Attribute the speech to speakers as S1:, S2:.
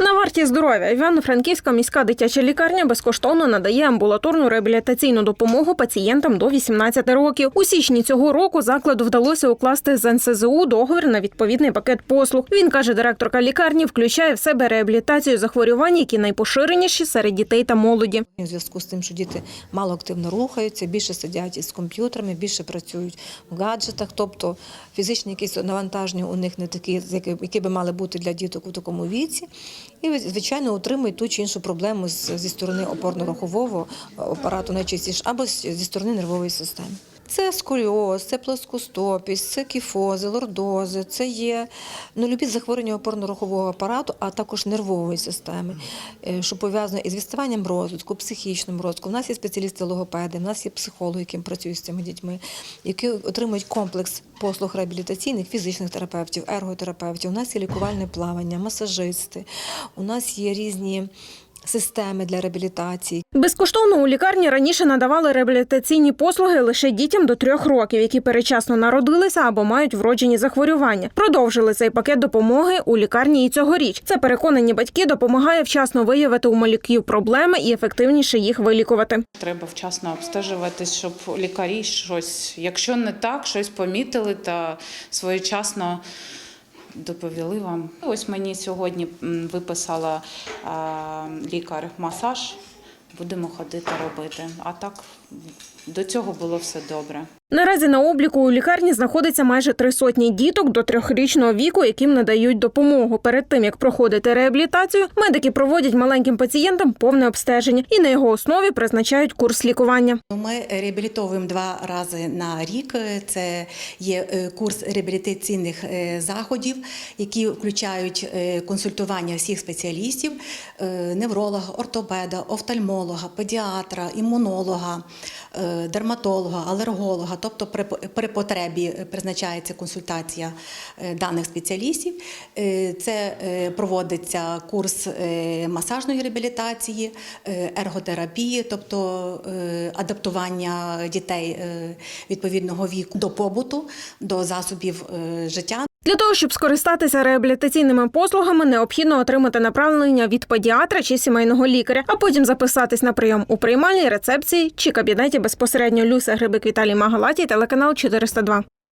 S1: На варті здоров'я Івано-Франківська міська дитяча лікарня безкоштовно надає амбулаторну реабілітаційну допомогу пацієнтам до 18 років. У січні цього року закладу вдалося укласти з НСЗУ договір на відповідний пакет послуг. Він каже, директорка лікарні включає в себе реабілітацію захворювань, які найпоширеніші серед дітей та молоді.
S2: У зв'язку з тим, що діти мало активно рухаються, більше сидять із комп'ютерами, більше працюють в гаджетах, тобто фізичні якісь навантаження у них не такі, які, би мали бути для діток у такому віці. І, звичайно, отримують ту чи іншу проблему зі сторони опорно-рухового апарату найчастіше, або зі сторони нервової системи. Це сколіоз, це плоскостопість, це кіфози, лордози, це є нулюбі захворювання опорно-рухового апарату, а також нервової системи, е, що пов'язано із відставанням розвитку, психічним розвитком. У нас є спеціалісти-логопеди, у нас є психологи, які працюють з цими дітьми, які отримують комплекс послуг реабілітаційних, фізичних терапевтів, ерготерапевтів. У нас є лікувальне плавання, масажисти, у нас є різні системи для реабілітації.
S1: Безкоштовно у лікарні раніше надавали реабілітаційні послуги лише дітям до трьох років, які перечасно народилися або мають вроджені захворювання. Продовжили цей пакет допомоги у лікарні і цьогоріч. Це переконані батьки допомагає вчасно виявити у малюків проблеми і ефективніше їх вилікувати.
S3: Треба вчасно обстежуватись, щоб лікарі щось, якщо не так, щось помітили та своєчасно доповіли вам. Ось мені сьогодні виписала лікар масаж. Будемо ходити робити. А так до цього було все добре.
S1: Наразі на обліку у лікарні знаходиться майже три сотні діток до трьохрічного віку, яким надають допомогу. Перед тим як проходити реабілітацію, медики проводять маленьким пацієнтам повне обстеження і на його основі призначають курс лікування.
S4: Ми реабілітовуємо два рази на рік. Це є е, курс реабілітаційних е, заходів, які включають е, консультування всіх спеціалістів: невролога, ортопеда, офтальмолога, педіатра, імунолога, дерматолога, алерголога. Тобто при, потребі призначається консультація е, даних спеціалістів. Е, Це е, проводиться курс е, масажної реабілітації, е, ерготерапії, тобто е, адаптування дітей е, відповідного віку до побуту, до засобів е, життя.
S1: Для того щоб скористатися реабілітаційними послугами, необхідно отримати направлення від педіатра чи сімейного лікаря, а потім записатись на прийом у приймальній рецепції чи кабінеті безпосередньо Люся Грибик Віталій Магалаті, телеканал 402.